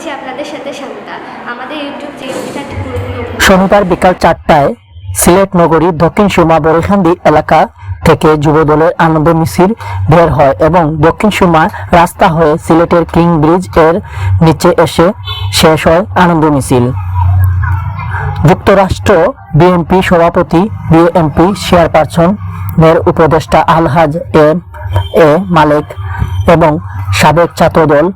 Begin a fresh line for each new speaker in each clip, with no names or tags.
আছি আপনাদের সাথে শান্তা আমাদের ইউটিউব চ্যানেলটা
শনিবার বিকাল চারটায় সিলেট নগরী দক্ষিণ সুমা বরিখান্দি এলাকা থেকে যুবদলের আনন্দ মিছিল বের হয় এবং দক্ষিণ সুমা রাস্তা হয়ে সিলেটের কিং ব্রিজের নিচে এসে শেষ হয় আনন্দ মিছিল। যুক্তরাষ্ট্র বিএনপি সভাপতি, বিএনপি চেয়ারপারসন এর উপদেষ্টা আলহাজ এম এ মালেক এবং সাবেক ছাত্রদল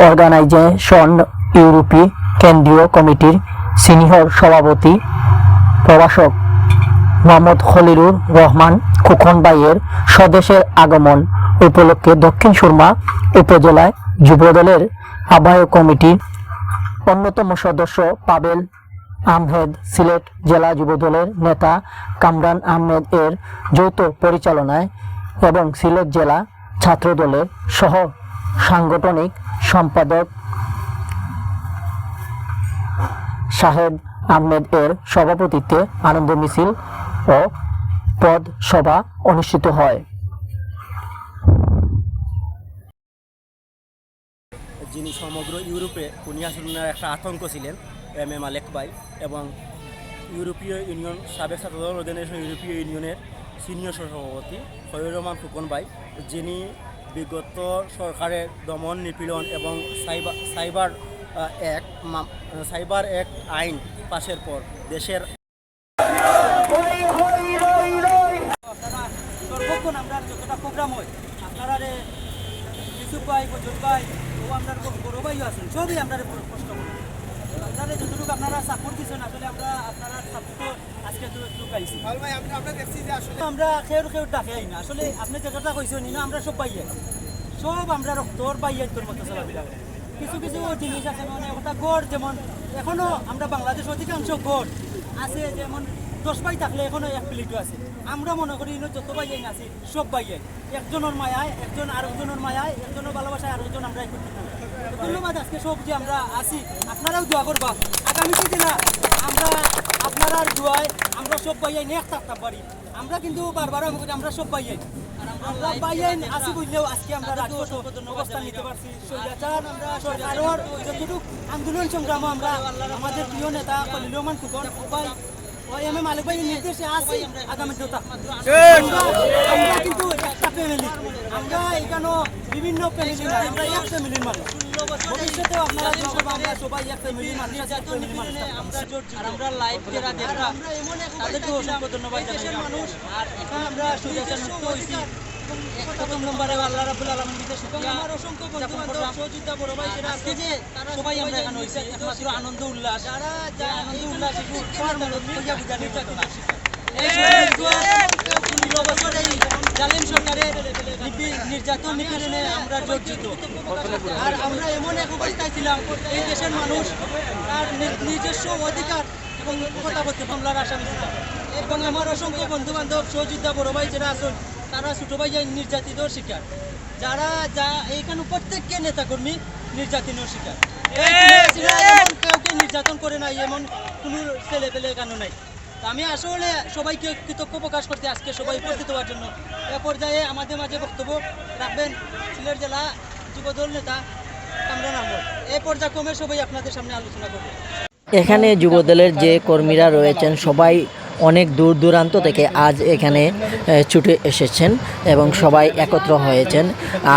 অর্গানাইজেশন ইউরোপী কেন্দ্রীয় কমিটির সিনিয়র সভাপতি প্রভাষক মোহাম্মদ খলিলুর রহমান খোকন ভাইয়ের স্বদেশের আগমন উপলক্ষে দক্ষিণ সুরমা উপজেলায় যুবদলের আহ্বায়ক কমিটির অন্যতম সদস্য পাবেল আহমেদ, সিলেট জেলা যুবদলের নেতা কামরান আহমেদ এর যৌথ পরিচালনায় এবং সিলেট জেলা ছাত্রদলের সহ সাংগঠনিক সম্পাদক সাহেব আহমেদ এর সভাপতিত্বে আনন্দ মিছিল ও পদ সভা অনুষ্ঠিত হয়।
যিনি সমগ্র ইউরোপে পুনিয়াসনের একটা আতঙ্ক ছিলেন, এম এ মালেক ভাই এবং ইউরোপীয় ইউনিয়ন সাবেক ছাত্রদল ইউরোপীয় ইউনিয়নের সিনিয়র সভাপতি ফয়ুর রহমান ফুকন ভাই, যিনি বিগত সরকারের দমন নিপীড়ন এবং সাইবার সাইবার এক সাইবার এক আইন পাশের পর দেশের
যতটা হয় কষ্ট আপনারা যতটুকু আপনারা সাপোর্ট দিচ্ছেন আসলে আমরা আপনারা সাপোর্ট আজকে তো একটু পাইছি আমরা খেউর খেউর ডাকে আই না আসলে আপনি যেটা কইছেন না আমরা সব পাইয়ে সব আমরা রক্তর পাইয়ে তোর মতো চলাফেরা কিছু কিছু জিনিস আছে মানে ওটা গড় যেমন এখনও আমরা বাংলাদেশ অধিকাংশ গড় আছে যেমন দশ পাই থাকলে এখনও এক প্লেটও আছে। আমরা মনে করি যত বাইয়াই আছে সব বাইয়াই একজনের মায়ায় একজন আরেকজনের মায়ায় একজনের ভালোবাসায় আরেকজন আমরা একত্রিত ধন্যবাদ আজকে সব যে আমরা আছি আপনারাও দোয়া করবা। আগামী দিনা আমরা আপনারা দোয়ায় আমরা সব বাইয়াই নিয়ে থাকতে পারি। আমরা কিন্তু বারবার আমি করি আমরা সব বাইয়াই আমরা বাইয়াই আছি বুঝলেও আজকে আমরা রাজপথ অবস্থান নিতে পারছি। স্বৈরাচার সরকারের যতটুকু আন্দোলন সংগ্রাম আমরা আমাদের প্রিয় নেতা খলিল রহমান ফুকন ভাই ওই এম এ মালিক ভাই নির্দেশে আছি আগামী দিনে আমরা আমরা কিন্তু একটা ফ্যামিলি আমরা এখানে বিভিন্ন ফ্যামিলি আমরা এক ফ্যামিলির মানুষ। ভবিষ্যতেও আপনারা দোয়া আমরা সবাই এক ফ্যামিলির মানুষ আছি, এক ফ্যামিলির মানুষ আর আমরা লাইভ যারা দেখরা তাদেরকে অসংখ্য ধন্যবাদ জানাই। মানুষ আর এখানে আমরা সুযোগের হয়েছি। প্রথম নম্বরে আল্লাহ রাব্বুল আলামিনকে শুকরিয়া। আমার অসংখ্য বন্ধু বান্ধব সহযোগিতা বড় ভাই সেটা আজকে যে সবাই আমরা এখানে হইছি একমাত্র আনন্দ উল্লাস। যারা যা আনন্দ উল্লাস একটু উৎসাহের মতো কইয়া বুঝানি যাবে না পনেরো বছর এই সরকারের নির্যাতন নিপীড়নে আমরা জর্জিত। আর আমরা এমন এক অবস্থায় ছিলাম এই দেশের মানুষ তার নিজস্ব অধিকার এবং কথা বলতে মামলার আসামি ছিলাম। এবং আমার অসংখ্য বন্ধু বান্ধব সহযোদ্ধা বড় ভাই যারা আছেন তারা ছোট ভাই যায় নির্যাতিত শিকার। যারা যা এইখানে প্রত্যেককে নেতাকর্মী নির্যাতনের শিকার। কাউকে নির্যাতন করে নাই এমন কোনো ছেলে পেলে এখানে নাই। তা আমি আসলে সবাইকে কৃতজ্ঞ প্রকাশ করতে আজকে সবাই উপস্থিত হওয়ার জন্য। এ পর্যায়ে আমাদের মাঝে বক্তব্য রাখবেন সিলেট জেলা যুবদল নেতা কামরান আহমদ। এই পর্যায়ক্রমে সবাই আপনাদের সামনে আলোচনা করবে।
এখানে যুবদলের যে কর্মীরা রয়েছেন সবাই অনেক দূর দূরান্ত থেকে আজ এখানে ছুটে এসেছেন এবং সবাই একত্র হয়েছেন।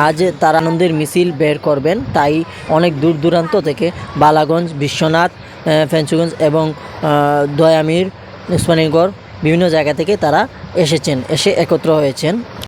আজ তারা আনন্দের মিছিল বের করবেন, তাই অনেক দূর দূরান্ত থেকে বালাগঞ্জ, বিশ্বনাথ ফেঞ্চুগঞ্জ এবং দয়ামির উসমানীগড় বিভিন্ন জায়গা থেকে তারা এসেছেন, এসে একত্র হয়েছেন।